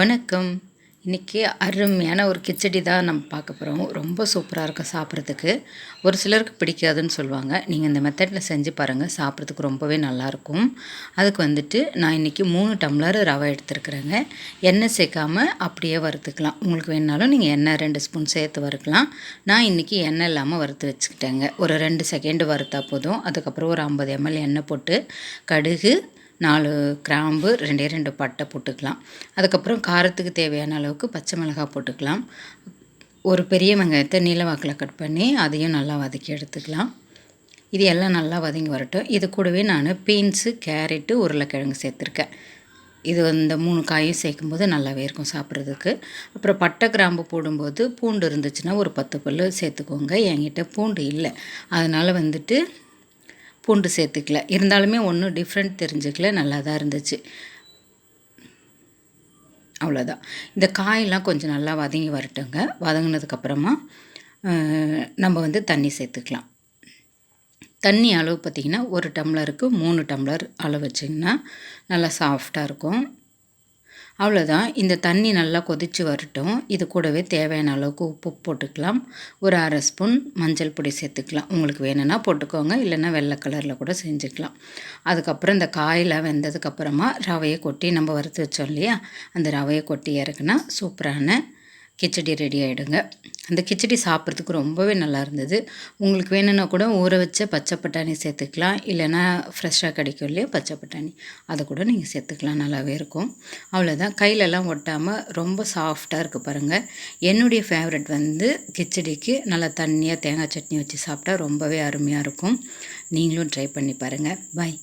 வணக்கம். இன்றைக்கி அருமையான ஒரு கிச்சடி தான் நம்ம பார்க்க போகிறோம் ரொம்ப சூப்பராக இருக்கும் சாப்பிட்றதுக்கு. ஒரு சிலருக்கு பிடிக்காதுன்னு சொல்லுவாங்க. நீங்கள் இந்த மெத்தடில் செஞ்சு பாருங்கள் சாப்பிட்றதுக்கு ரொம்பவே நல்லாயிருக்கும் அதுக்கு வந்துட்டு நான் இன்றைக்கி மூணு டம்ளர் ரவை எடுத்துருக்குறேங்க. எண்ணெய் சேர்க்காமல் அப்படியே வறுத்துக்கலாம். உங்களுக்கு வேணாலும் நீங்கள் எண்ணெய் ரெண்டு ஸ்பூன் சேர்த்து வறுக்கலாம். நான் இன்றைக்கி எண்ணெய் இல்லாமல் வறுத்து வச்சுக்கிட்டேங்க. ஒரு ரெண்டு செகண்டு வறுத்தா போதும். அதுக்கப்புறம் ஒரு ஐம்பது எம்எல் எண்ணெய் போட்டு கடுகு நாலு கிராம்பு ரெண்டே ரெண்டு பட்டை போட்டுக்கலாம். அதுக்கப்புறம் காரத்துக்கு தேவையான அளவுக்கு பச்சை மிளகாய் போட்டுக்கலாம். ஒரு பெரிய வெங்காயத்தை நீலவாக்கில் கட் பண்ணி அதையும் நல்லா வதக்கி எடுத்துக்கலாம். இது எல்லாம் நல்லா வதங்கி வரட்டும். இது கூடவே நான் பீன்ஸு கேரட்டு உருளைக்கிழங்கு சேர்த்துருக்கேன். இது இந்த மூணு காயும் சேர்க்கும்போது நல்லாவே இருக்கும் சாப்பிட்றதுக்கு. அப்புறம் பட்டை கிராம்பு போடும்போது பூண்டு இருந்துச்சுன்னா ஒரு பத்து பல் சேர்த்துக்கோங்க. என்கிட்ட பூண்டு இல்லை. அதனால் வந்துட்டு பூண்டு சேர்த்துக்கல. இருந்தாலுமே ஒன்றும் டிஃப்ரெண்ட் தெரிஞ்சுக்கல. நல்லா தான் இருந்துச்சு. அவ்வளோதான் இந்த காயெல்லாம் கொஞ்சம் நல்லா வதங்கி வரட்டுங்க. வதங்கினதுக்கப்புறமா நம்ம வந்து தண்ணி சேர்த்துக்கலாம். தண்ணி அளவு பார்த்திங்கன்னா ஒரு டம்ளருக்கு மூணு டம்ளர் அளவு வச்சிங்கன்னா நல்லா சாஃப்டாக இருக்கும். அவ்வளோதான் இந்த தண்ணி நல்லா கொதித்து வரட்டும். இது கூடவே தேவையான அளவுக்கு உப்பு போட்டுக்கலாம். ஒரு அரை ஸ்பூன் மஞ்சள் பொடி சேர்த்துக்கலாம். உங்களுக்கு வேணும்னா போட்டுக்கோங்க. இல்லைன்னா வெள்ளை கலரில் கூட செஞ்சுக்கலாம். அதுக்கப்புறம் இந்த காயில் வெந்ததுக்கப்புறமா ரவையை கொட்டி நம்ம வறுத்து வச்சோம் இல்லையா? அந்த ரவையை கொட்டி இறக்குனா சூப்பரான கிச்சடி ரெடி ஆகிடுங்க அந்த கிச்சடி சாப்பிட்றதுக்கு ரொம்பவே நல்லா இருந்தது. உங்களுக்கு வேணும்னா கூட ஊற வச்ச பச்சை பட்டாணி சேர்த்துக்கலாம். இல்லைன்னா ஃப்ரெஷ்ஷாக கிடைக்கும் இல்லையா பச்சை பட்டாணி. அதை கூட நீங்கள் சேர்த்துக்கலாம். நல்லாவே இருக்கும். அவ்வளோதான் கையிலலாம் ஒட்டாமல் ரொம்ப சாஃப்டாக இருக்குது பாருங்கள் என்னுடைய ஃபேவரட் வந்து கிச்சடிக்கு நல்லா தண்ணியாக தேங்காய் சட்னி வச்சு சாப்பிட்டா ரொம்பவே அருமையாக இருக்கும். நீங்களும் ட்ரை பண்ணி பாருங்கள் பாய்